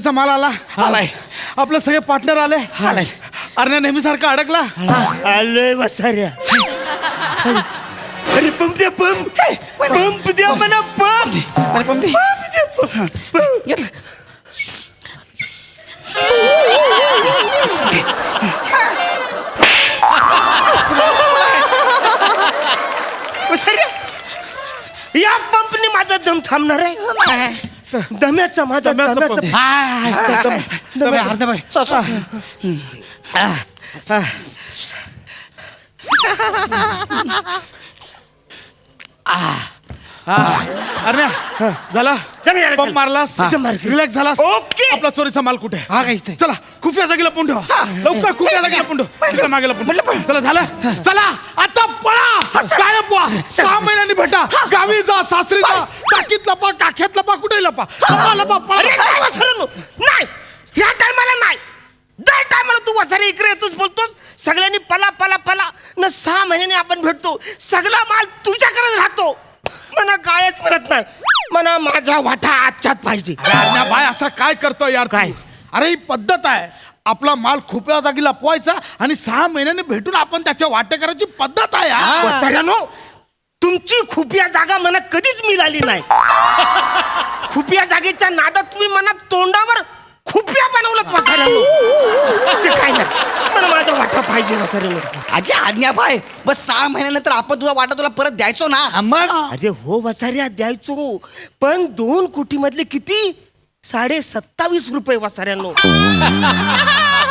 चोरीचा माल आला. आलाय. आपले सगळे पार्टनर आले. आलाय. अरे नेहमीसारखा अडकला. आलोय बसाऱ्या अरे पंप द्या पंप पंप द्या म्हणा पंप अरे पण ते घेतलं. बसाऱ्या या पंपने माझा दम थांबणार आहे? दम्याचा माझा दम्याचा. अरे झाला? झालं, झालं, पंप झालं. मारलास. रिलॅक्स झालास? ओके. आपला चोरीचा माल कुठे? हा का इथे? चला खुफिया जागेला पुंड. लवकर खुफिया जागेला पुंड. तिकडे मागेला पुंड. चला झालं? चला आता काय पळा सहा महिन्यांनी भेटा. गावी जा सासरी जा टाकीत लपा काख्यात लपा कुठे लपा? लपा लपा अरे पळा नाही वसरलो नाही. ह्या टायमाला नाही. दर टायमाला तू वसारे इकडे येतोस बोलतोस. सगळ्यांनी पला पला पला. न सहा महिन्याने आपण भेटतो. सगळा माल तुझ्याकडे राहतो. मना कायच म्हणत नाही. मना माझा वाटा आजच्यात पाहिजे. अरे अण्णा भाई असा काय करतोय यार? काय? अरे ही पद्धत आहे. आपला माल खुप्या जागी लपवायचा आणि सहा महिन्यांनी भेटून आपण त्याच्या वाटे करायची पद्धत आहे. वस्ताऱ्यानो तुमची खुफिया जागा मला कधीच मिळाली नाही. खुफिया जागेच्या नादात तुम्ही मनात तोंडावर खुफिया बनवलं वसाऱ्यानो ते काय नाही. मला माझा वाटा पाहिजे आजी आज्ञा बाय बस सहा महिन्यानंतर आपण तुझा वाटा तुला परत द्यायचो ना. मग? अरे हो वसाऱ्या द्यायचो. पण दोन कोटी मधले किती? साडे सत्तावीस रुपये वसाऱ्यानो.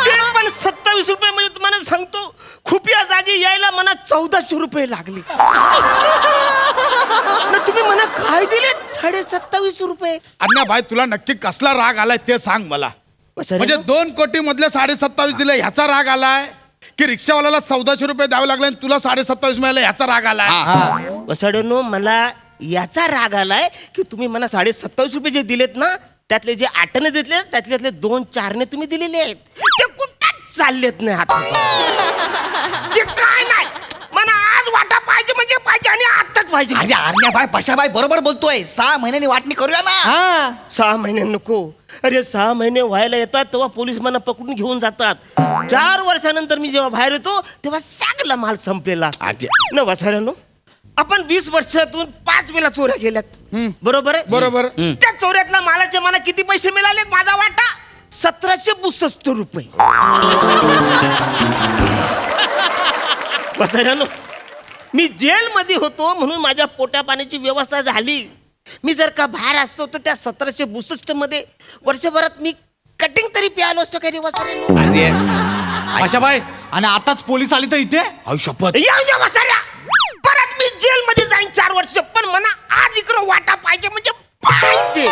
ते पण सत्तावीस रुपये म्हणजे तुम्हाला सांगतो खुपिया जागी यायला मला चौदाशे रुपये लागले. न तुम्ही मला काय दिले साडे सत्तावीस रुपये? अण्णा भाई तुला नक्की कसला राग आलाय ते सांग मला. म्हणजे दोन कोटी मधले साडे सत्तावीस दिले ह्याचा राग आलाय? की रिक्षावाल्याला चौदाशे रुपये द्यावे लागले आणि तुला साडे सत्तावीस मिळाले ह्याचा राग आलाय? वसाड्यानो मला याचा राग आलाय की तुम्ही मला साडे सत्तावीस रुपये जे दिलेत ना त्यातले जे आठने दिले त्यातले त्यातले दोन चारने तुम्ही दिलेले आहेत. ते कुठंच चाललेत नाही हात ते काय नाही. मला आज वाटा पाहिजे म्हणजे पाहिजे आणि आताच पाहिजे अरे आज्ञा बाय पशा बाय बरोबर बोलतोय. सहा महिन्यांनी वाटणी करूया ना. हा सहा महिने नको. अरे सहा महिने व्हायला येतात तेव्हा पोलीस मला पकडून घेऊन जातात. चार वर्षानंतर मी जेव्हा बाहेर येतो तेव्हा सगळा माल संपलेला आजी. न वसाऱ्यानो आपण वीस वर्षातून पाच वेळा चोऱ्या केल्यात. बरोबर आहे? बरोबर. त्या चोऱ्यातल्या मालाचे मला किती पैसे मिळाले माझा वाटा सतराशे बुसष्ट रुपये. मी जेलमध्ये होतो म्हणून माझ्या पोट्या पाण्याची व्यवस्था झाली. मी जर का बाहेर असतो तर त्या सतराशे बुसष्टमध्ये वर्षभरात मी कटिंग तरी प्यालो असतो काही वसाऱ्यानो अरे. आशाबाई आणि आताच पोलीस आली तर इथे? द्या वसाऱ्या मी जेलमध्ये जाईन चार वर्ष पण मला आज इकडं वाटा पाहिजे म्हणजे पाहिजे.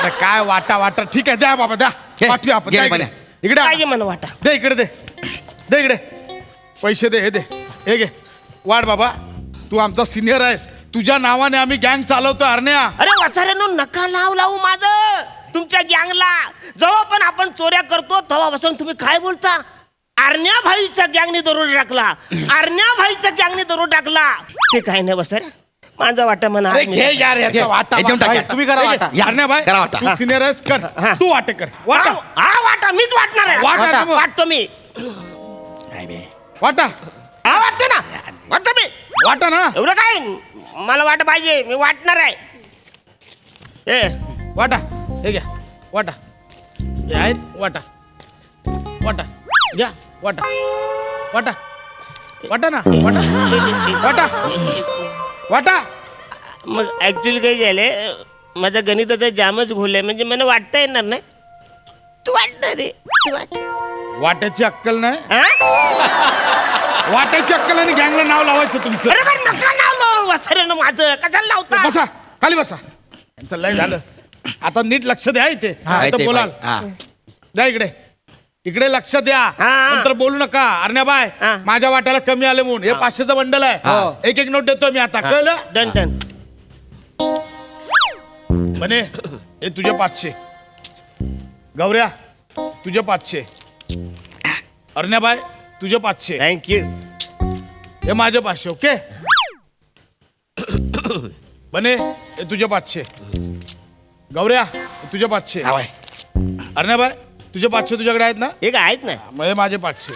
अरे काय वाटा वाटा? ठीक आहे द्या बाबा द्या. घे, पाठवूया आपण. घे द्या इकडे. इकडे पाहिजे. मला वाटा. दे इकडे दे. दे इकडे. पैसे दे हे दे. हे घे. वाढ बाबा. तू आमचा सिनियर आहेस. तुझ्या नावाने आम्ही गँग चालवतो अरण्या अरे वसाऱ्यानो नका लाव लावू माझं. तुमच्या गँगला जेव्हा पण आपण चोऱ्या करतो तेव्हा बसून तुम्ही काय बोलता? आरण्या भाईच्या गँगने दरोड टाकला. आरण्या भाईच्या गँगने दरोड टाकला. ते काय नाही बसाऱ्या माझा वाटा म्हणा. अरे घे यार याचा घे, वाटा हे देऊन टाक, वाटा. या. तुम्ही करा. वाटा. या, अरण्या भाई करा वाटा. तू सिनियर आहेस कर. हा. तू वाटे कर. वाटा. हा हा वाटा मीच वाटणार आहे. वाटा. वाटतो मी. बे. वाटा. हा वाटतो ना. वाटतो मी. वाटा ना. एवढं काय? मला वाट पाहिजे. मी वाटणार आहे. ए वाटा. हे घ्या. वाटा. हे आहेत वाटा. वाटा. घ्या वाटा. वाटा. वाटा ना वाटा. वाटा. वाटा. मग ऍक्च्युली काय झालंय माझा गणिताचा जामच घोललाय म्हणजे मला वाटता येणार नाही. तू वाटणार रे तू वाट. वाट्याची अक्कल नाही? हा? वाट्याची अक्कल आणि गँगला नाव लावायचं तुमचं. अरे पण नका नाव लावू वसाऱ्यानं माझं. कशाला लावता बसा खाली बसा. यांचं लय झालं. आता नीट लक्ष द्या इथे. आता ते बोलाल? हा. द्या इकडे. इकडे लक्ष द्या. हा. नंतर बोलू नका. अरण्या बाय हा. माझ्या वाट्याला कमी आले म्हणून. हे पाचशेचं बंडल आहे. एक एक नोट देतो मी आता. कळलं? डन डन म्हणे हे तुझे पाचशे. गौऱ्या तुझे पाचशे. अरण्याबाय तुझे पाचशे. थँक्यू हे माझे पाचशे ओके बने हे तुझे पाचशे. गौऱ्या हे तुझे पाचशे. बाई अर्णबाई तुझे पाचशे तुझ्याकडे आहेत ना? हे काय आहेत ना. हे माझे पाचशे.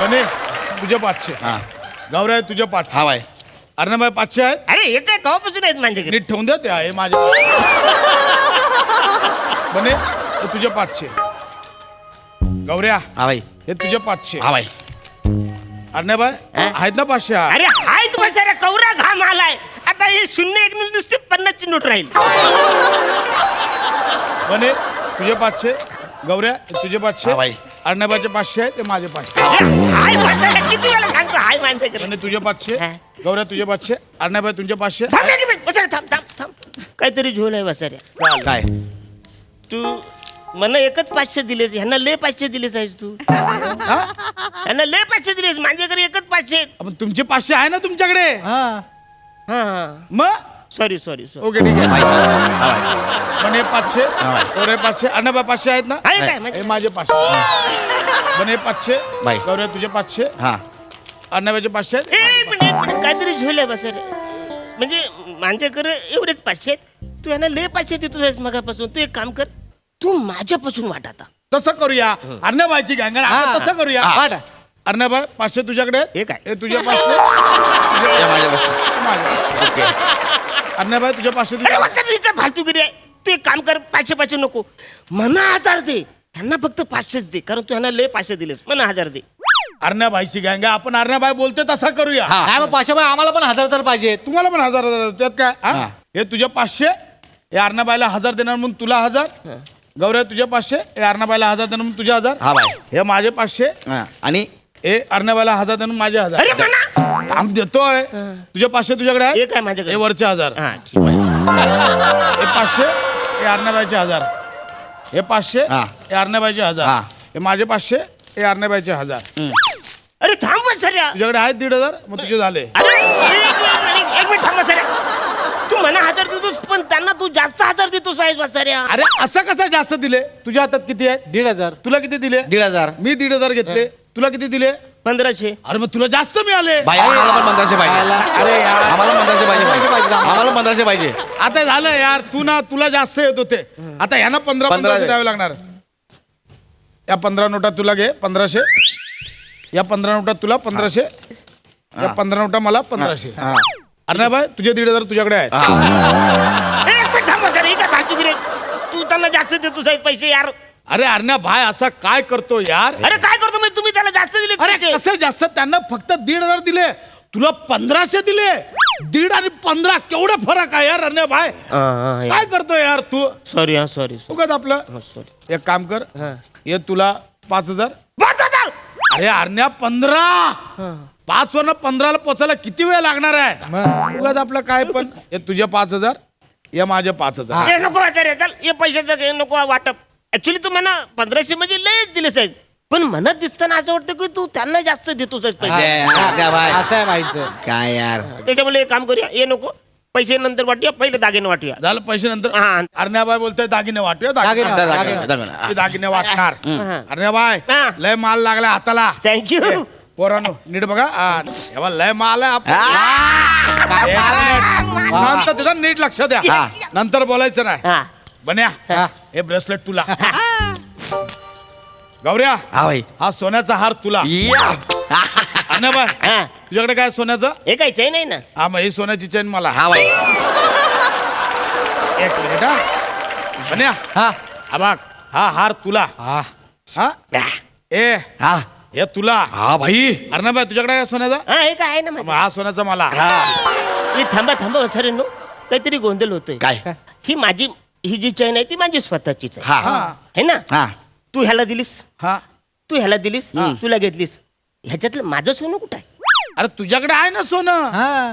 बने तुझे पाचशे. हा. गौऱ्या तुझे पाचशे. हा बाई अर्णबाई पाचशे आहेत? अरे हे काय कवापासून आहेत माझ्याकडे. नीट ठेवून द्या ते आहे माझे. बने हे तुझे पाचशे. गौऱ्या हा बाई हे तुझे पाचशे. हा बाई अर्णबाई हा? आहेत ना पाचशे? हा? अरे हाय तुम्हाला सारा कवरा घाम आलाय. आता हे शून्य एक नुसते पन्नासची नोट राहील. बने तुझे पाचशे गौऱ्या तुझे पाचशे हा बाई. अर्णबाचे पाचशे आहे ते माझे पाचशे. हाय माणसाला किती वेळा सांगतो हाय माणसाकडे बने तुझे पाचशे हा. गौऱ्या तुझे पाचशे अर्णबाई तुझे पाचशे. थांब एक मिनिट बसारे थांब थांब थांब. काहीतरी झोल आहे बसाऱ्या काय? तू मला एकच पाचशे दिलेस ह्यांना लय पाचशे दिलेस आहेस तू. ह्यांना लय पाचशे दिलेस माझ्याकडे एकच पाचशे आहेत. आपण तुमचे पाचशे आहे ना तुमच्याकडे? हा हा. मग? सॉरी सॉरी सॉरी ओके ठीक आहे. हा बाई बने पाचशे हा. गौऱ्या पाचशे अर्णबाई पाचशे आहेत ना? आहे काय हे माझे पाचशे. बने पाचशे बाई. गौऱ्या तुझे पाचशे. हा. अर्णबाचे पाचशे आहेत. एक मिनिट काहीतरी झोल आहे बसारे म्हणजे माझ्याकडे एवढेच पाचशे आहेत. तू ह्यांना लय पाचशे देतो आहेस मगापासून. तू एक काम कर तू माझ्यापासून वाट आता. तसं करूया. अर्णबाईची गँग तसं करूया. हा. अर्णबाई पाचशे तुझ्याकडे आहेत? हे काय? हे तुझे पाचशे. या माझ्या बस माझे. ओके अर्णबाई तुझे पाचशे अरे तुझ्या वाचा काय फालतूगिरी आहे. तू एक काम कर पाचशे पाचशे नको. मना हजार दे. ह्यांना फक्त पाचशेच दे कारण तू ह्यांना लय पाचशे दिलेस. मना हजार दे. अर्णबाईची गँग आपण अर्णबाई बोलते तसं करूया. हा. काय मग पाशाबाई आम्हाला पण हजार तर पाहिजेत तुम्हाला पण हजार हजार त्यात काय? हा? हा. हे तुझे पाचशे हे अर्णबाईला हजार देणार म्हणून तुला हजार. गौऱ्या तुझे पाचशे हे अर्णबाईला हजार देणार म्हणून तुझे हजार. हा बाई हे माझे पाचशे. हा. आणि हे अर्णबाईला हजार म्हणून माझे हजार. अरे मना थांब देतोय तुझे पाचशे तुझ्याकडे आहे काय माझ्याकडे. हे वरचे हजार. हा ठीक आहे. हे पाचशे हे अर्णबाईचे हजार. हे पाचशे हा. हे अर्णबाईचे हजार. हा. माझे पाचशे हे अर्णबाईचे हजार. अरे थांब सऱ्या. तुझ्याकडे आहेत दीड हजार मग तुझे झाले. अरे एक मिनिट, एक मिनिट थांब सऱ्या. तू मना हजार देतोस पण त्यांना तू जास्त आहेस वासाऱ्या अरे असं कसं जास्त दिले? तुझ्या हातात किती आहेत दीड हजार. तुला किती दिले? दीड हजार. मी दीड हजार घेतले. तुला किती दिले? पंधराशे. अरे मग तुला जास्त मिळाले. बाई आम्हाला पण पंधराशे पाहिजे. अरे यार. आम्हाला पंधराशे पाहिजे पाहिजे. आम्हाला पंधराशे पाहिजे. आता झालं यार. तू ना तुला जास्त येत होते. आता ह्यांना पंधरा पंधरा पंधराशे. दे. द्यावे लागणार. या पंधरा नोटा तुला घे पंधराशे. या पंधरा नोटा तुला पंधराशे. या पंधरा नोटा मला पंधराशे. अरे भाई तुझे दीड हजार तुझ्याकडे आहेत हा. एक मिनिट थांब सर हे काय फालतूगिरी आहे? तू देतोस आहेस पैसे यार. अरे अर्ण्या भाई असा काय करतो यार? अरे काय करतो म्हणजे तुम्ही त्याला जास्त दिले अरे पैसे? कसे जास्त? त्यांना फक्त दीड हजार दिले. तुला पंधराशे दिले. दीड आणि पंधरा केवढे फरक आहे यार अर्ण्या भाई? हा, हा, काय करतो यार तू? सॉरी हा सॉरी उगाच आपलं. सॉरी एक काम कर. हा. हे तुला पाच हजार. पाच हजार? अरे अर्ण्या पंधरा. पाच वरनं पंधराला पोचायला किती वेळ लागणार आहे? उगाच आपलं काय पण. हे तुझे पाच हजार. हे माझे पाच हजार हे नको वाचारे चल हे पैशाचं हे नको वाटप. ऍक्च्युली तू म्हणा पंधराशे म्हणजे लयच दिले साहेब. पण मनात दिसताना असं वाटतं की तू त्यांना जास्त पैसे. असं आहे व्हायचं काय यार. त्याच्यामुळे एक काम करूया हे नको. पैसे नंतर वाटूया पहिले दागिने वाटूया. झालं पैसे नंतर? हा. अर्ण्याबाई बोलतोय दागिने वाटूया दागिने दागिने द्या, दागिने. दागिने, दागिने. ते दागिने वाटणार. हा. अर्ण्याबाई हा. लय माल लागला हाताला. थँक्यू पोरानो नीट बघा. हा, लय माल आहे. आपण. त्याचं नीट लक्ष द्या. हा. नंतर बोलायचं नाही. हा. बन्या हा. हे. ब्रेसलेट तुला. गौऱ्या हा भाई हा सोन्याचा हार तुला. या. हा. तुझ्याकडे काय सोन्याचं? हे काय चैन आहे ना? हा मग ही सोन्याची चेन मला. हा भाई एक मिनिट हा. बन्या हा. हा बघ हा हार तुला. हा. हा? ए हा. हे तुला. हा भाई अर्णबाई तुझ्याकडे काय सोन्याचा? हा हे काय आहे ना मग माझं. हा सोन्याचा मला. हे. थांबा थांबा सर नो काहीतरी गोंधळ होतोय. काय? ही माझी ही जी चैन आहे ती माझी स्वतःचीच आहे. हा. है. ना? हा. तू ह्याला दिलीस? हा. तू ह्याला दिलीस? तुला घेतलीस? ह्याच्यातलं माझं सोनं कुठं आहे? अरे तुझ्याकडे आहे ना सोनं? हा.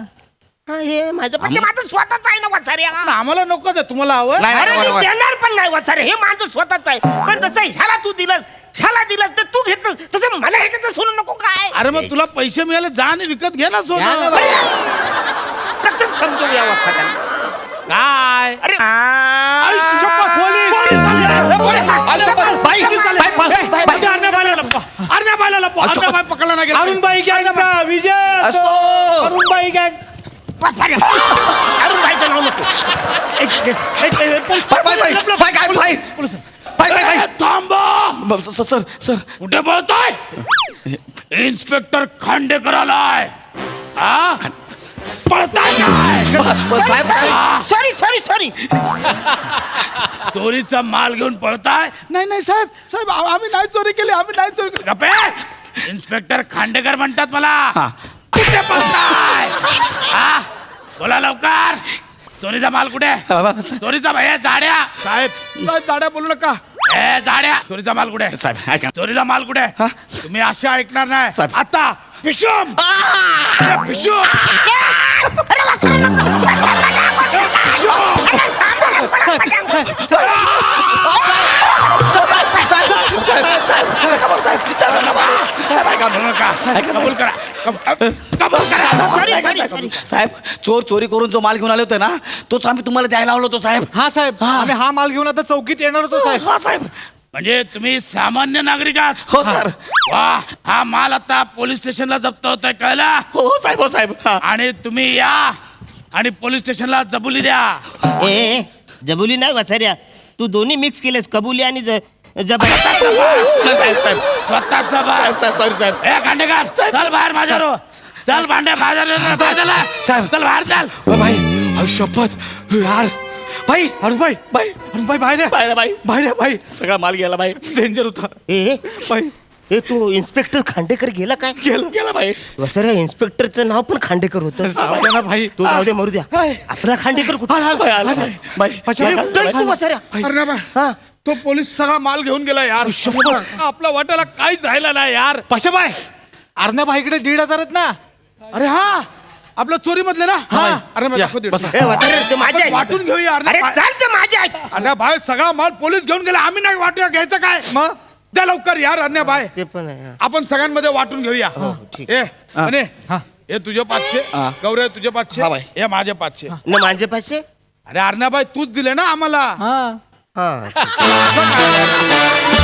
हा हे माझं पण ते माझं स्वतःच आहे ना वासारे? पण आम्हाला नकोच आहे तुम्हाला हवं नाही, अरे नाही, मी बरोबर. देणार पण नाही वासारे. हे माझं स्वतःच आहे. पण तसं ह्याला तू दिलंस ह्याला दिलंस तर तू घेतलं. तसं मला ह्याच्यातलं सोनं नको काय? अरे मग तुला पैसे मिळाले जा आणि विकत घे ना सोनं. बाई. कसं समजू या वासाऱ्याला काय अरे. अरुणबाई गँगचा विजय. अरुणबाई गँग सर सर कुठे बोलतोय इन्स्पेक्टर खांडेकर आलाय पळताय काय? ब- साहेब साहेब सॉरी सॉरी सॉरी. चोरीचा माल घेऊन पळताय? नाही नाही साहेब साहेब आ- आम्ही नाही चोरी केली आम्ही नाही चोरी केली. गप्पे! इन्स्पेक्टर खांडेकर म्हणतात मला. हा. कुठे पळताय? हा? बोला लवकर. चोरीचा माल कुठे? बा- साहेब. चोरीचा भैया जाड्या. साहेब साहेब, जाड्या बोलू नका. ए जाड्या चोरीचा माल कुठे साहेब ऐका चोरीचा माल कुठे हा? तुम्ही अशा ऐकणार नाही साहेब. आता पिशुम अरे, पिशुम साहेब साहेब साहेब नका बोलू, साहेब साहेब नका बोलू. साहेब ऐका बोलू नका ऐका, कबूल साहेब. करा. कब- कबूल करा. Sorry, ऐका, sorry, साहेब. sorry. साहेब चोर चोरी करून जो माल घेऊन आले होते ना तोच आम्ही तुम्हाला द्यायला लावलो होतो साहेब. हा साहेब. हा. आम्ही हा माल घेऊन आता चौकीत येणार होतो साहेब. हा साहेब. म्हणजे तुम्ही सामान्य नागरिक आहात? हो सर. वा हा माल आता पोलीस स्टेशनला जप्त होतोय कळला? हो हो, साहेब हो साहेब. हा. आणि तुम्ही या आणि पोलीस स्टेशनला जबुली द्या. ए जबुली नाही वसाऱ्या. तू दोन्ही मिक्स केलेस कबुली आणि ज- साहेब साहेब स्वतःच साहेब साहेब सॉरी साहेब ए खांडेकर चल. बाहेर माझ्या रो चल भांडे साहेब. चल. बाहेर चल. ओ भाई अहो, शपथ. यार. भाई अरुण भाई भाई अरुण भाई बाहेर या. बाहेर आहे, भाई बाहेर या, भाई सगळा माल गेला भाई डेंजर होता. ए भाई ए तू इन्स्पेक्टर खांडेकर गेला काय? गेला गेला भाई वसाऱ्या इन्स्पेक्टरचं नाव पण खांडेकर होतं. जाऊ द्या ना भाई तू जाऊ दे मरू द्या. आपला खांडेकर कुठे? आला भाई भाई ए, कुठे आहेस तू वसाऱ्या अरे बा हा. तो पोलीस सगळा माल घेऊन गेला यार. आपला वाटायला काहीच राहिला नाही यार. पशाबाई अर्ण्या भाईकडे दीड हजार आहेत ना. अरे हा. आपलं चोरी मधले ना? हा. अरे मग या, दाखव दीड. बसा. ए वसाऱ्या ते माझे आपण वाटून घेऊया अरे अरे भाई. चाल ते माझे आहेत. अरे भाई सगळा माल पोलीस घेऊन गेला. आम्ही नाही वाटूया घ्यायचं काय? मग? द्या लवकर यार अन्य भाई ते पण आहे, हा. आपण सगळ्यांमध्ये वाटून घेऊया. ठीक. ए अने हा. हे तुझे पाचशे हा. गौरे तुझे पाचशे हा, बाई. हे माझे पाचशे. न माझे पाचशे? अरे अर्ण्याबाई तूच दिले ना आम्हाला. हा. हा असं काय?